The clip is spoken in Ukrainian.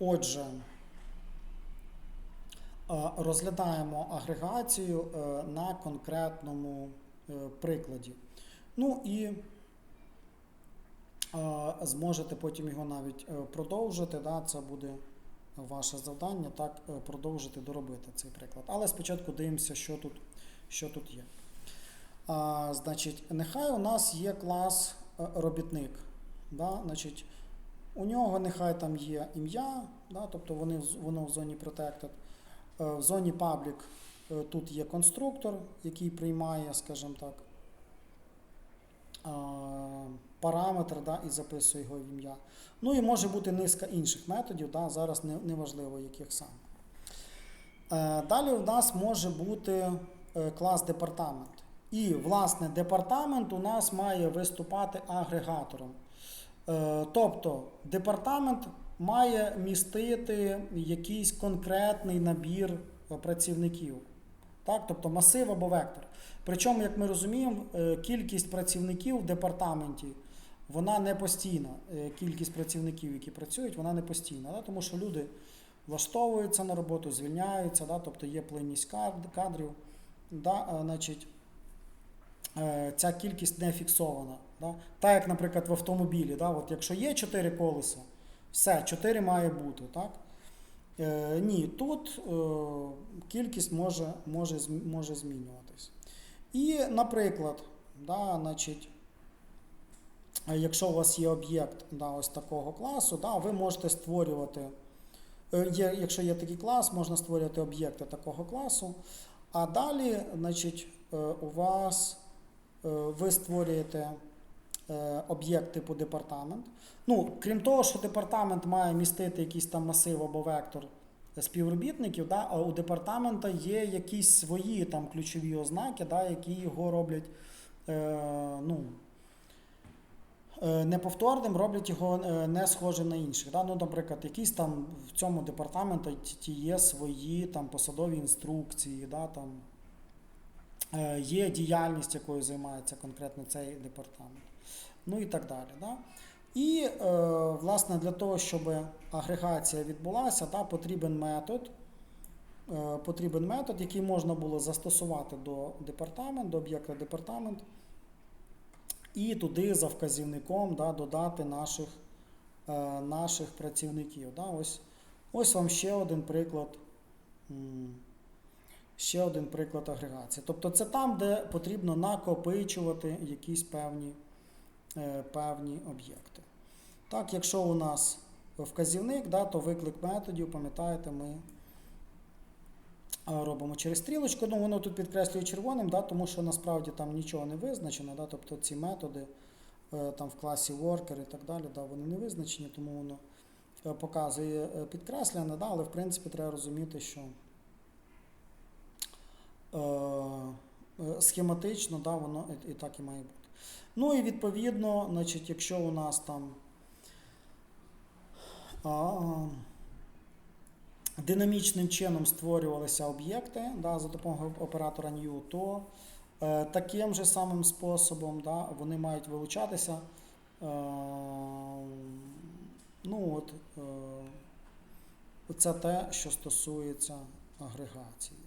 Отже, е, розглядаємо агрегацію е, на конкретному е, прикладі. Ну і зможете потім його навіть продовжити. Да, це буде ваше завдання, так, продовжити доробити цей приклад. Але спочатку дивимося, що тут, що тут є. А, значить, нехай у нас є клас робітник. Да, значить, у нього нехай там є ім'я, да, тобто вони, воно в зоні protected. Е, В зоні public е, тут є конструктор, який приймає, скажімо так, параметр да, і записує його в ім'я. Ну і може бути низка інших методів, да, зараз не, неважливо, яких саме. Е, Далі у нас може бути клас департамент. І, власне, департамент у нас має виступати агрегатором. Е, Тобто департамент має містити якийсь конкретний набір е, працівників. Так? Тобто масив або вектор. Причому, як ми розуміємо, е, кількість працівників в департаменті вона не постійна. Кількість працівників, які працюють, вона не постійна. Да? Тому що люди влаштовуються на роботу, звільняються, да? тобто є плинність кадрів. Да? Значить, ця кількість не фіксована. Так як, наприклад, в автомобілі? От якщо є 4 колеса, все, 4 має бути. Так? Е, ні, тут е, кількість може, може, може змінюватись. І, наприклад, да, значить, е, якщо у вас є об'єкт да, ось такого класу, да, ви можете створювати, е, якщо є такий клас, можна створювати об'єкти такого класу. А далі, значить, е, у вас е, ви створюєте е, об'єкт типу департамент. Ну, крім того, що департамент має містити якийсь там масив або вектор співробітників, да, а у департамента є якісь свої там ключові ознаки, да, які його роблять е, ну, е, неповторним, роблять його е, не схожим на інших. Да? Ну, наприклад, якісь там в цьому департаменті є свої там, посадові інструкції, да, там, е, є діяльність, якою займається конкретно цей департамент. Ну і так далі. Да? І, е, власне, для того, щоб агрегація відбулася, да, потрібен метод, е, потрібен метод, який можна було застосувати до департаменту, до об'єкта департамент, і туди за вказівником да, додати наших, е, наших працівників. Да. Ось, ось вам ще один приклад. Ще один приклад агрегації. Тобто це там, де потрібно накопичувати якісь певні, е, певні об'єкти. Так, якщо у нас вказівник, да, то виклик методів, пам'ятаєте, ми робимо через стрілочку. Ну, воно тут підкреслює червоним, да, тому що насправді там нічого не визначено. Да, тобто ці методи е, там в класі worker і так далі, да, вони не визначені, тому воно е, показує е, підкреслене, да, але в принципі треба розуміти, що е, е, схематично да, воно і, так і має бути. Ну і відповідно, значить, якщо у нас там динамічним чином створювалися об'єкти да, за допомогою оператора new, то е, таким же самим способом да, вони мають вилучатися. Е, ну, от, е, це те, що стосується агрегації.